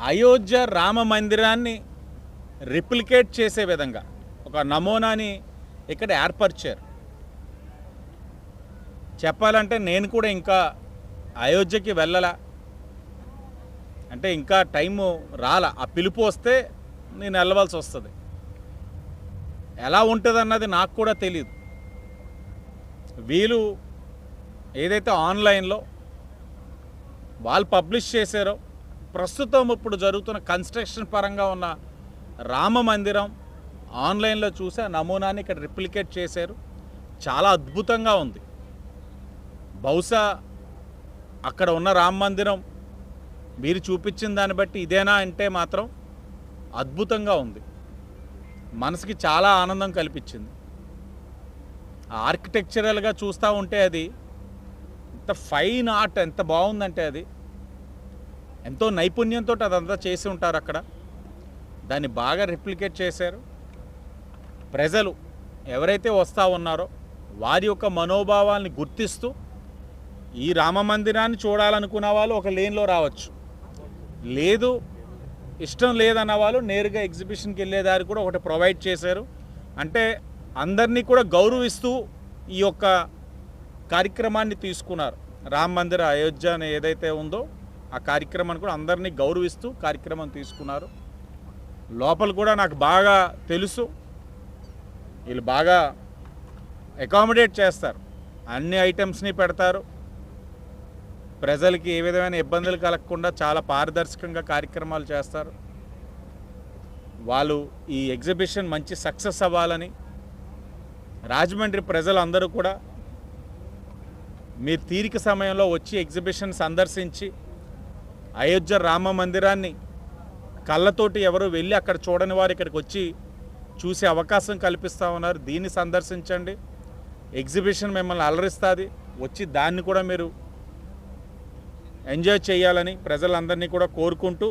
అయోధ్య రామ మందిరాన్ని రిప్లికేట్ చేసే విధంగా ఒక నమూనాని ఇక్కడ ఏర్పరిచారు. చెప్పాలంటే నేను కూడా ఇంకా అయోధ్యకి వెళ్ళలా. అంటే ఇంకా టైము రాల. ఆ పిలుపు వస్తే నేను వెళ్ళవలసి వస్తుంది. ఎలా ఉంటుంది అన్నది నాకు కూడా తెలియదు వీళ్ళు ఏదైతే ఆన్లైన్లో వాళ్ళు పబ్లిష్ చేశారో ప్రస్తుతం ఇప్పుడు జరుగుతున్న కన్స్ట్రక్షన్ పరంగా ఉన్న రామ మందిరం ఆన్లైన్లో చూసి ఆ నమూనాని ఇక్కడ రిప్లికేట్ చేశారు. చాలా అద్భుతంగా ఉంది. బహుశా అక్కడ ఉన్న రామ మందిరం మీరు చూపించిన దాన్ని బట్టి ఇదేనా అంటే మాత్రం అద్భుతంగా ఉంది. మనసుకి చాలా ఆనందం కల్పించింది. ఆర్కిటెక్చరల్గా చూస్తూ ఉంటే అది ఎంత ఫైన్ ఆర్ట్ ఎంత బాగుందంటే అది ఎంతో నైపుణ్యంతో అదంతా చేసి ఉంటారు అక్కడ. దాన్ని బాగా రిప్లికేట్ చేశారు. ప్రజలు ఎవరైతే వస్తూ ఉన్నారో వారి యొక్క మనోభావాల్ని గుర్తిస్తూ ఈ రామ మందిరాన్ని చూడాలనుకున్న వాళ్ళు ఒక లేన్లో రావచ్చు. లేదు ఇష్టం లేదన్న వాళ్ళు నేరుగా ఎగ్జిబిషన్కి వెళ్ళేదారి కూడా ఒకటి ప్రొవైడ్ చేశారు. అంటే అందరినీ కూడా గౌరవిస్తూ ఈ యొక్క కార్యక్రమాన్ని తీసుకున్నారు. రామ మందిర అయోధ్య అని ఏదైతే ఉందో ఆ కార్యక్రమాన్ని కూడా అందరినీ గౌరవిస్తూ కార్యక్రమం తీసుకున్నారు. లోపల కూడా నాకు బాగా తెలుసు. వీళ్ళు బాగా అకామిడేట్ చేస్తారు. అన్ని ఐటమ్స్ని పెడతారు. ప్రజలకి ఏ విధమైన ఇబ్బందులు కలగకుండా చాలా పారదర్శకంగా కార్యక్రమాలు చేస్తారు. వాళ్ళు ఈ ఎగ్జిబిషన్ మంచి సక్సెస్ అవ్వాలని రాజమండ్రి ప్రజలందరూ కూడా మీరు తీరిక సమయంలో వచ్చి ఎగ్జిబిషన్ సందర్శించి అయోధ్య రామ మందిరాన్ని కళ్ళతోటి ఎవరు వెళ్ళి అక్కడ చూడని వారు ఇక్కడికి వచ్చి చూసే అవకాశం కల్పిస్తూ ఉన్నారు. దీన్ని సందర్శించండి. ఎగ్జిబిషన్ మిమ్మల్ని అలరిస్తుంది. వచ్చి దాన్ని కూడా మీరు ఎంజాయ్ చేయాలని ప్రజలందరినీ కూడా కోరుకుంటూ